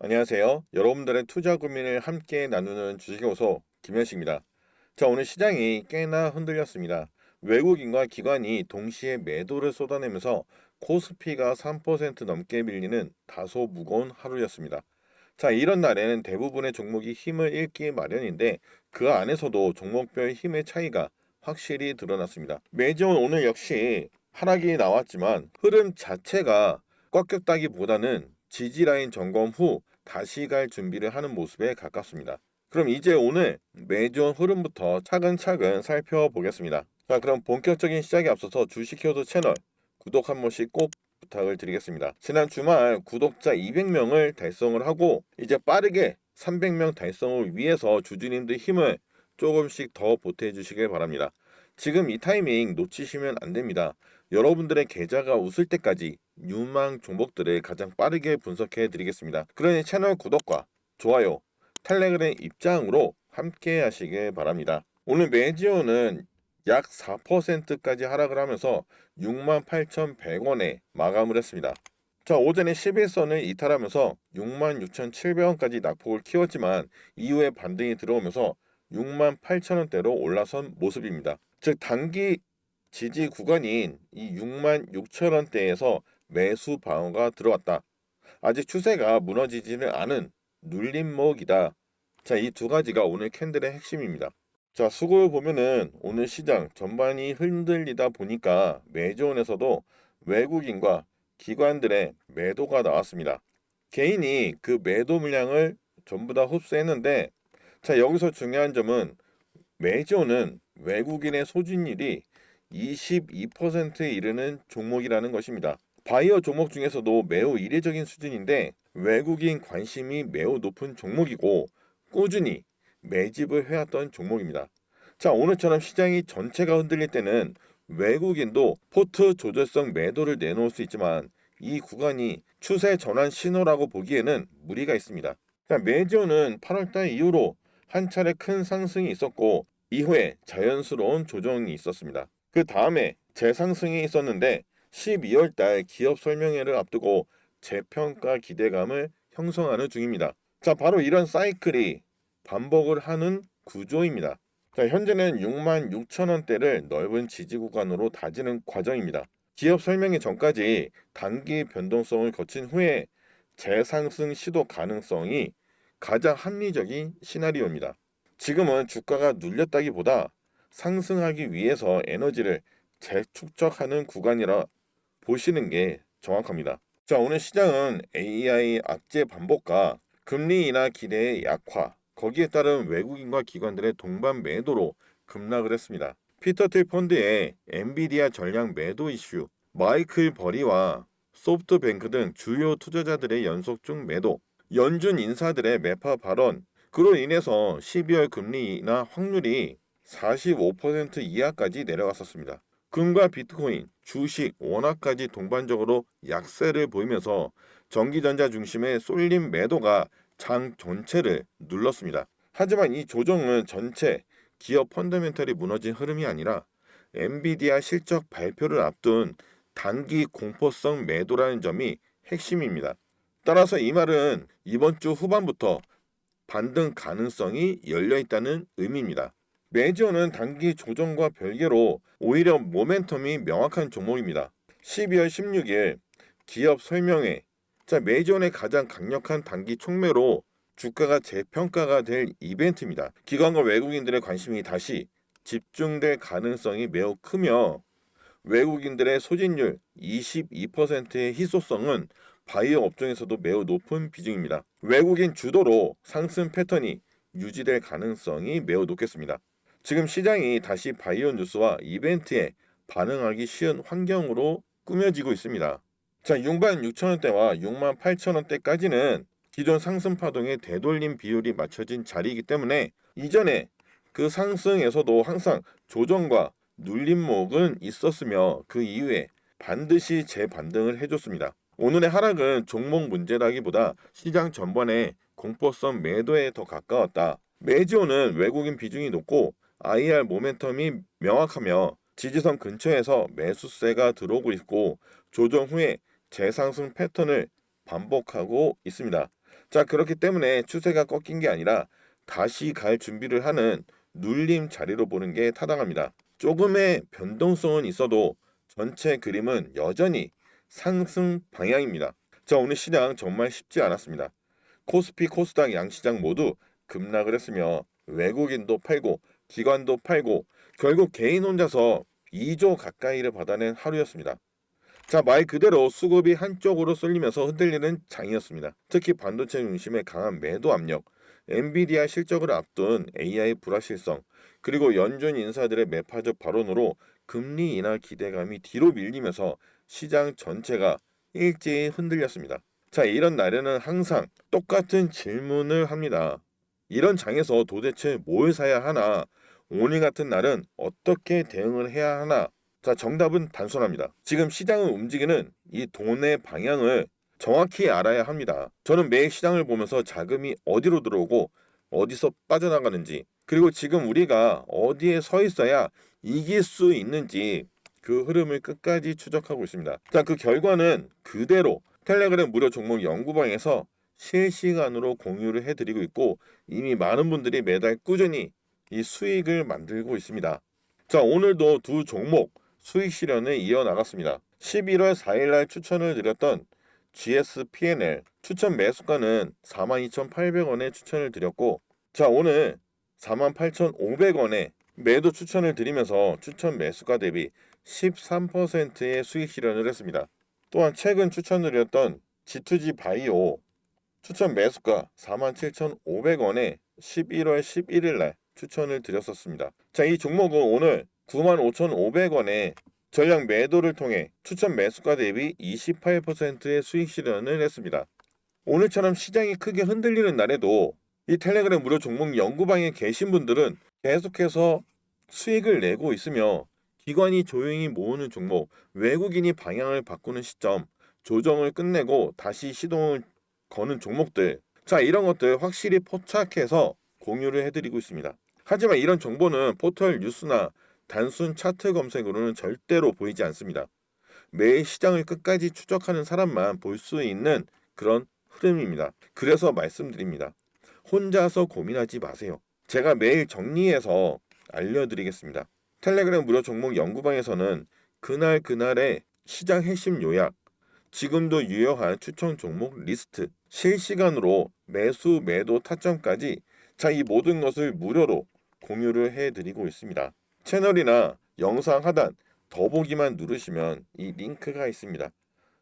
안녕하세요. 여러분들의 투자 고민을 함께 나누는 주식요소 김현식입니다. 자, 오늘 시장이 꽤나 흔들렸습니다. 외국인과 기관이 동시에 매도를 쏟아내면서 코스피가 3% 넘게 밀리는 다소 무거운 하루였습니다. 자, 이런 날에는 대부분의 종목이 힘을 잃기 마련인데 그 안에서도 종목별 힘의 차이가 확실히 드러났습니다. 매지원 오늘 역시 하락이 나왔지만 흐름 자체가 꺾였다기보다는 지지라인 점검 후 다시 갈 준비를 하는 모습에 가깝습니다. 그럼 이제 오늘 매주원 흐름부터 차근차근 살펴보겠습니다. 자, 그럼 본격적인 시작에 앞서서 주식효도 채널 구독 한 번씩 꼭 부탁을 드리겠습니다. 지난 주말 구독자 200명을 달성을 하고 이제 빠르게 300명 달성을 위해서 주주님들 힘을 조금씩 더 보태 주시길 바랍니다. 지금 이 타이밍 놓치시면 안 됩니다. 여러분들의 계좌가 웃을 때까지 유망 종목들을 가장 빠르게 분석해 드리겠습니다. 그러니 채널 구독과 좋아요, 텔레그램 입장으로 함께 하시길 바랍니다. 오늘 매지오는 약 4%까지 하락을 하면서 68,100원에 마감을 했습니다. 자, 오전에 11선을 이탈하면서 66,700원까지 낙폭을 키웠지만 이후에 반등이 들어오면서 68,000원대로 올라선 모습입니다. 즉 단기 지지 구간인 이 66,000원대에서 매수 방어가 들어왔다. 아직 추세가 무너지지는 않은 눌림목이다. 자, 이 두 가지가 오늘 캔들의 핵심입니다. 자, 수급을 보면은 오늘 시장 전반이 흔들리다 보니까 매조원에서도 외국인과 기관들의 매도가 나왔습니다. 개인이 그 매도 물량을 전부 다 흡수했는데 자, 여기서 중요한 점은 매조는 외국인의 소진율이 22%에 이르는 종목이라는 것입니다. 바이오 종목 중에서도 매우 이례적인 수준인데 외국인 관심이 매우 높은 종목이고 꾸준히 매집을 해왔던 종목입니다. 자, 오늘처럼 시장이 전체가 흔들릴 때는 외국인도 포트 조절성 매도를 내놓을 수 있지만 이 구간이 추세 전환 신호라고 보기에는 무리가 있습니다. 자, 매지오는 8월달 이후로 한 차례 큰 상승이 있었고 이후에 자연스러운 조정이 있었습니다. 그 다음에 재상승이 있었는데 12월 달 기업 설명회를 앞두고 재평가 기대감을 형성하는 중입니다. 자, 바로 이런 사이클이 반복을 하는 구조입니다. 자, 현재는 6만 6천 원대를 넓은 지지 구간으로 다지는 과정입니다. 기업 설명회 전까지 단기 변동성을 거친 후에 재상승 시도 가능성이 가장 합리적인 시나리오입니다. 지금은 주가가 눌렸다기보다 상승하기 위해서 에너지를 재축적하는 구간이라 보시는 게 정확합니다. 자, 오늘 시장은 AI 악재 반복과 금리 인하 기대의 약화, 거기에 따른 외국인과 기관들의 동반 매도로 급락을 했습니다. 피터틸 펀드의 엔비디아 전략 매도 이슈, 마이클 버리와 소프트뱅크 등 주요 투자자들의 연속중 매도, 연준 인사들의 매파 발언, 그로 인해서 12월 금리 인하 확률이 45% 이하까지 내려갔었습니다. 금과 비트코인, 주식, 원화까지 동반적으로 약세를 보이면서 전기전자 중심의 쏠림 매도가 장 전체를 눌렀습니다. 하지만 이 조정은 전체 기업 펀더멘털이 무너진 흐름이 아니라 엔비디아 실적 발표를 앞둔 단기 공포성 매도라는 점이 핵심입니다. 따라서 이 말은 이번 주 후반부터 반등 가능성이 열려 있다는 의미입니다. 매지어는 단기 조정과 별개로 오히려 모멘텀이 명확한 종목입니다. 12월 16일 기업 설명회 자 매지원의 가장 강력한 단기 촉매로 주가가 재평가가 될 이벤트입니다. 기관과 외국인들의 관심이 다시 집중될 가능성이 매우 크며 외국인들의 소진율 22%의 희소성은 바이오 업종에서도 매우 높은 비중입니다. 외국인 주도로 상승 패턴이 유지될 가능성이 매우 높겠습니다. 지금 시장이 다시 바이오 뉴스와 이벤트에 반응하기 쉬운 환경으로 꾸며지고 있습니다. 자, 6만 6천 원대와 6만 8천 원대까지는 기존 상승 파동의 되돌림 비율이 맞춰진 자리이기 때문에 이전에 그 상승에서도 항상 조정과 눌림목은 있었으며 그 이후에 반드시 재반등을 해줬습니다. 오늘의 하락은 종목 문제라기보다 시장 전반의 공포성 매도에 더 가까웠다. 매지오는 외국인 비중이 높고 IR 모멘텀이 명확하며 지지선 근처에서 매수세가 들어오고 있고 조정 후에 재상승 패턴을 반복하고 있습니다. 자, 그렇기 때문에 추세가 꺾인 게 아니라 다시 갈 준비를 하는 눌림 자리로 보는 게 타당합니다. 조금의 변동성은 있어도 전체 그림은 여전히 상승 방향입니다. 자, 오늘 시장 정말 쉽지 않았습니다. 코스피, 코스닥 양시장 모두 급락을 했으며 외국인도 팔고 기관도 팔고 결국 개인 혼자서 2조 가까이를 받아낸 하루였습니다. 자, 말 그대로 수급이 한쪽으로 쏠리면서 흔들리는 장이었습니다. 특히 반도체 중심의 강한 매도 압력, 엔비디아 실적을 앞둔 AI 불확실성, 그리고 연준 인사들의 매파적 발언으로 금리 인하 기대감이 뒤로 밀리면서 시장 전체가 일제히 흔들렸습니다. 자, 이런 날에는 항상 똑같은 질문을 합니다. 이런 장에서 도대체 뭘 사야 하나? 오늘 같은 날은 어떻게 대응을 해야 하나? 자, 정답은 단순합니다. 지금 시장을 움직이는 이 돈의 방향을 정확히 알아야 합니다. 저는 매일 시장을 보면서 자금이 어디로 들어오고 어디서 빠져나가는지, 그리고 지금 우리가 어디에 서 있어야 이길 수 있는지 그 흐름을 끝까지 추적하고 있습니다. 자, 그 결과는 그대로 텔레그램 무료 종목 연구방에서 실시간으로 공유를 해드리고 있고 이미 많은 분들이 매달 꾸준히 이 수익을 만들고 있습니다. 자, 오늘도 두 종목 수익 실현을 이어나갔습니다. 11월 4일날 추천을 드렸던 GSPNL 추천 매수가는 42,800원에 추천을 드렸고 자 오늘 48,500원에 매도 추천을 드리면서 추천 매수가 대비 13%의 수익 실현을 했습니다. 또한 최근 추천드렸던 G2G 바이오 추천 매수가 47,500원에 11월 11일 날 추천을 드렸었습니다. 자, 이 종목은 오늘 95,500원에 전량 매도를 통해 추천 매수가 대비 28%의 수익 실현을 했습니다. 오늘처럼 시장이 크게 흔들리는 날에도 이 텔레그램 무료 종목 연구방에 계신 분들은 계속해서 수익을 내고 있으며 기관이 조용히 모으는 종목, 외국인이 방향을 바꾸는 시점, 조정을 끝내고 다시 시동을 거는 종목들. 자, 이런 것들 확실히 포착해서 공유를 해드리고 있습니다. 하지만 이런 정보는 포털 뉴스나 단순 차트 검색으로는 절대로 보이지 않습니다. 매일 시장을 끝까지 추적하는 사람만 볼 수 있는 그런 흐름입니다. 그래서 말씀드립니다. 혼자서 고민하지 마세요. 제가 매일 정리해서 알려드리겠습니다. 텔레그램 무료 종목 연구방에서는 그날 그날의 시장 핵심 요약, 지금도 유효한 추천 종목 리스트, 실시간으로 매수, 매도 타점까지 자, 이 모든 것을 무료로 공유를 해드리고 있습니다. 채널이나 영상 하단 더보기만 누르시면 이 링크가 있습니다.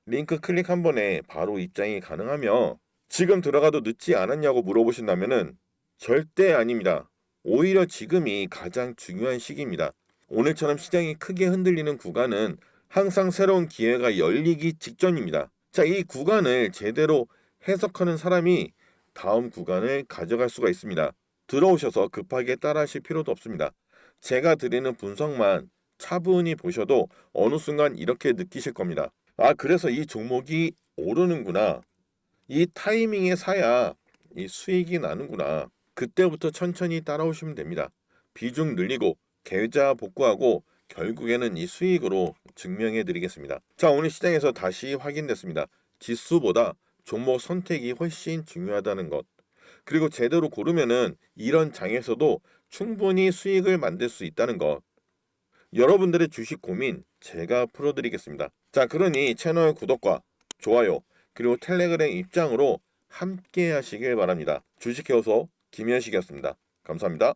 링크 클릭 한 번에 바로 입장이 가능하며 지금 들어가도 늦지 않았냐고 물어보신다면은 절대 아닙니다. 오히려 지금이 가장 중요한 시기입니다. 오늘처럼 시장이 크게 흔들리는 구간은 항상 새로운 기회가 열리기 직전입니다. 자, 이 구간을 제대로 해석하는 사람이 다음 구간을 가져갈 수가 있습니다. 들어오셔서 급하게 따라하실 필요도 없습니다. 제가 드리는 분석만 차분히 보셔도 어느 순간 이렇게 느끼실 겁니다. 아, 그래서 이 종목이 오르는구나. 이 타이밍에 사야 이 수익이 나는구나. 그때부터 천천히 따라오시면 됩니다. 비중 늘리고 계좌 복구하고 결국에는 이 수익으로 증명해 드리겠습니다. 자, 오늘 시장에서 다시 확인됐습니다. 지수보다 종목 선택이 훨씬 중요하다는 것. 그리고 제대로 고르면은 이런 장에서도 충분히 수익을 만들 수 있다는 것. 여러분들의 주식 고민 제가 풀어드리겠습니다. 자, 그러니 채널 구독과 좋아요, 그리고 텔레그램 입장으로 함께 하시길 바랍니다. 주식해오소 김현식이었습니다. 감사합니다.